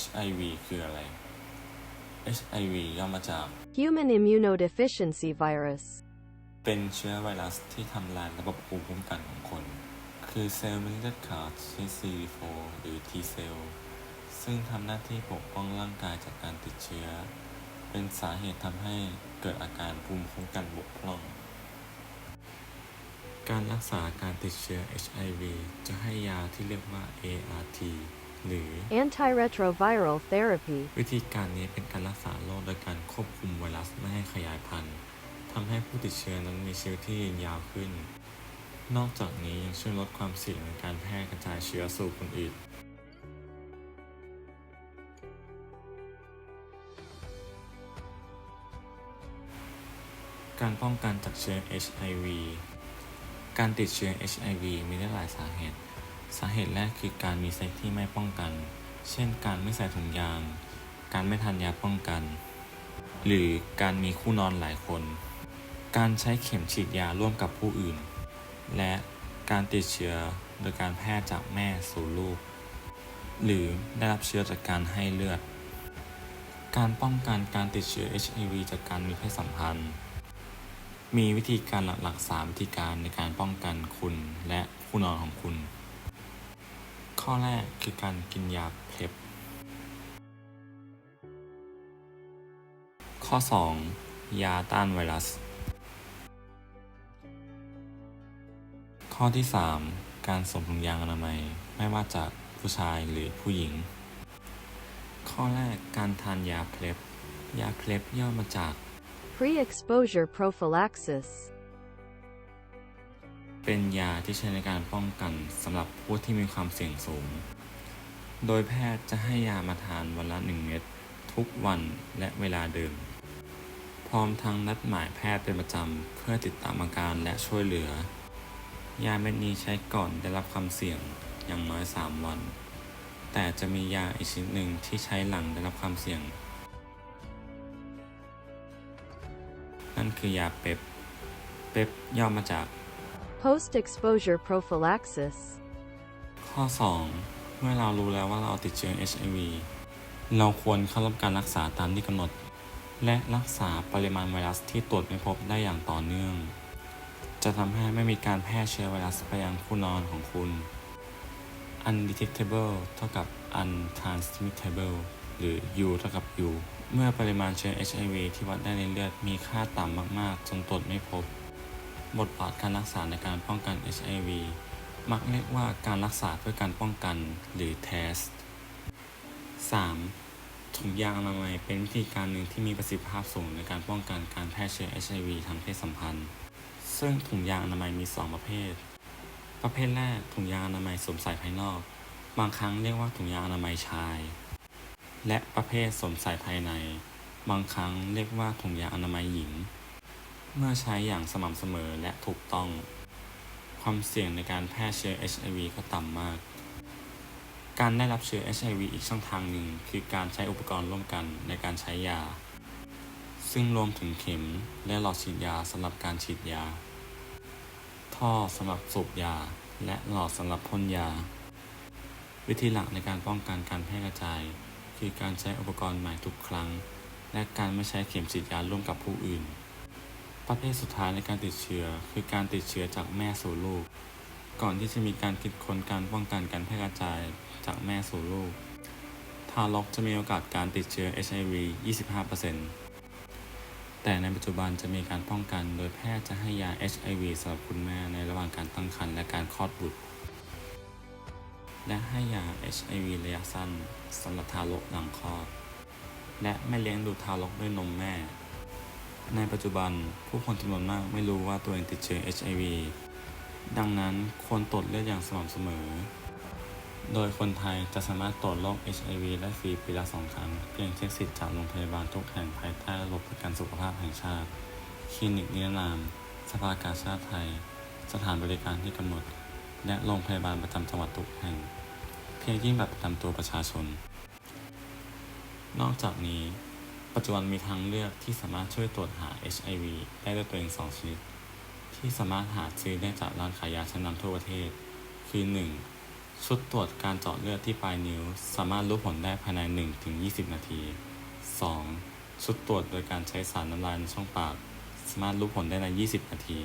HIV คืออะไร HIV ย่อมาจาก Human immunodeficiency virus. เป็นเชื้อไวรัสที่ทำลายระบบภูมิคุ้มกันของคน คือเซลล์เม็ดเลือดขาวชนิด CD4 หรือ T เซลล์ซึ่งทำหน้าที่ปกป้องร่างกายจากการติดเชื้อ เป็นสาเหตุทำให้เกิดอาการภูมิคุ้มกันบกพร่อง การรักษาการติดเชื้อ HIV จะให้ยาที่เรียกว่า ART หรือ Antiretroviral therapy. วิธีการนี้เป็นการรักษาโรคโดยการควบคุมไวรัสไม่ให้ขยายพันธุ์ทำให้ผู้ติดเชื้อนั้นมีชีวิตที่ยืนยาวขึ้น นอกจากนี้ยังช่วยลดความเสี่ยงในการแพร่กระจายเชื้อสู่คนอื่นการป้องกันจากเชื้อ HIV การติดเชื้อ HIV มีได้หลายสาเหตุ สาเหตุแรกคือการมีเซ็กที่ไม่ป้องกัน เช่น การไม่ใส่ถุงยาง การไม่ทานยาป้องกัน หรือการมีคู่นอนหลายคน การใช้เข็มฉีดยาร่วมกับผู้อื่น และการติดเชื้อโดยการแพร่จากแม่สู่ลูก หรือได้รับเชื้อจากการให้เลือด การป้องกันการติดเชื้อ HIV จากการมีเพศสัมพันธ์ มีวิธีการหลักๆ 3 วิธีการในการป้องกันคุณและคู่นอนของคุณ ข้อแรกคือการกินยาเพล็บข้อ 2 ยาต้านไวรัส ข้อที่ 3 การสวมถุงยางอนามัยไม่ว่าจากผู้ชายหรือผู้หญิง ข้อแรกการทานยาเพล็บยาเพล็บย่อมาจาก Pre-exposure prophylaxis. เป็นยาที่ใช้ในการป้องกันสำหรับผู้ที่มีความเสี่ยงสูง โดยแพทย์จะให้ยามาทานวันละ 1 เม็ดทุกวันและเวลาเดิม พร้อมทั้งนัดหมายแพทย์เป็นประจำเพื่อติดตามอาการและช่วยเหลือ ยาเม็ดนี้ใช้ก่อนได้รับความเสี่ยงอย่างน้อย 3 วัน แต่จะมียาอีกชนิดหนึ่งที่ใช้หลังได้รับความเสี่ยง นั่นคือยาเปปเปปย่อมาจาก Post-exposure prophylaxis. ข้อ 2 เมื่อเรารู้แล้วว่าเราติดเชื้อ HIV เราควรเข้ารับการรักษาตามที่กำหนด และรักษาปริมาณไวรัสที่ตรวจไม่พบได้อย่างต่อเนื่อง จะทำให้ไม่มีการแพร่เชื้อไวรัสไปยังคู่นอนของคุณ undetectable เท่ากับ untransmittable หรือ U เท่ากับ U เมื่อปริมาณเชื้อ HIV ที่วัดได้ในเลือดมีค่าต่ำมาก ๆ จนตรวจไม่พบ บทบาทการรักษาในการป้องกัน HIV มักเรียกว่าการรักษาเพื่อการป้องกันหรือ test 3. ถุงยางอนามัยเป็นวิธีการหนึ่งที่มีประสิทธิภาพสูงในการป้องกันการแพร่เชื้อ HIV ทางเพศสัมพันธ์ ซึ่งถุงยางอนามัยมี 2 ประเภท ประเภทแรกถุงยางอนามัยสวมใส่ภายนอก บางครั้งเรียกว่าถุงยางอนามัยชาย และประเภทสวมใส่ภายใน บางครั้งเรียกว่าถุงยางอนามัยหญิง เมื่อใช้อย่างสม่ำเสมอและถูกต้อง ความเสี่ยงในการแพร่เชื้อ HIV ก็ต่ำมาก การได้รับเชื้อ HIV อีกช่องทางหนึ่งคือการใช้อุปกรณ์ร่วมกันในการใช้ยา ซึ่งรวมถึงเข็มและหลอดฉีดยาสำหรับการฉีดยา ท่อสำหรับสูบยา และหลอดสำหรับพ่นยา วิธีหลักในการป้องกันการแพร่กระจาย คือการใช้อุปกรณ์ใหม่ทุกครั้ง และการไม่ใช้เข็มฉีดยาร่วมกับผู้อื่น ประเภทสุดท้ายในการติดเชื้อ คือการติดเชื้อจากแม่สู่ลูก ก่อนที่จะมีการคิดค้นการป้องกันการแพร่กระจายจากแม่สู่ลูก ทารกจะมีโอกาสการติดเชื้อ HIV 25%แต่ในปัจจุบันจะมีการป้องกันโดยแพทย์จะให้ยา HIV สำหรับคุณแม่ในระหว่างการตั้งครรภ์และการคลอดบุตร และให้ยา HIV ระยะสั้นสำหรับทารกหลังคลอด และไม่เลี้ยงดูทารกด้วยนมแม่ ในปัจจุบันผู้คนจำนวนมากไม่รู้ว่าตัวเองติดเชื้อ HIV ดังนั้นควรตรวจเลือดอย่างสม่ำเสมอ โดยคนไทยจะสามารถตรวจโรค HIV ได้ฟรีปีละสองครั้งเพียงเช็คสิทธิ์จากโรงพยาบาลทุกแห่งภายใต้ระบบประกันสุขภาพแห่งชาติ คลินิกนิรนาม สภากาชาติไทย สถานบริการที่กำหนด และโรงพยาบาลประจำจังหวัดทุกแห่ง เพียงยื่นบัตรประจำตัวประชาชน นอกจากนี้ ปัจจุบันมีทางเลือกที่สามารถช่วยตรวจหา HIV ได้ด้วยตัวเองสองชนิด ที่สามารถหาซื้อได้จากร้านขายยาชั้นนำทั่วประเทศ คือ 1. ชุดตรวจการเจาะเลือดที่ปลายนิ้ว สามารถรู้ผลได้ภายใน 1-20 นาที 2. ชุดตรวจโดยการใช้สารน้ำลายในช่องปาก สามารถรู้ผลได้ใน 20 นาที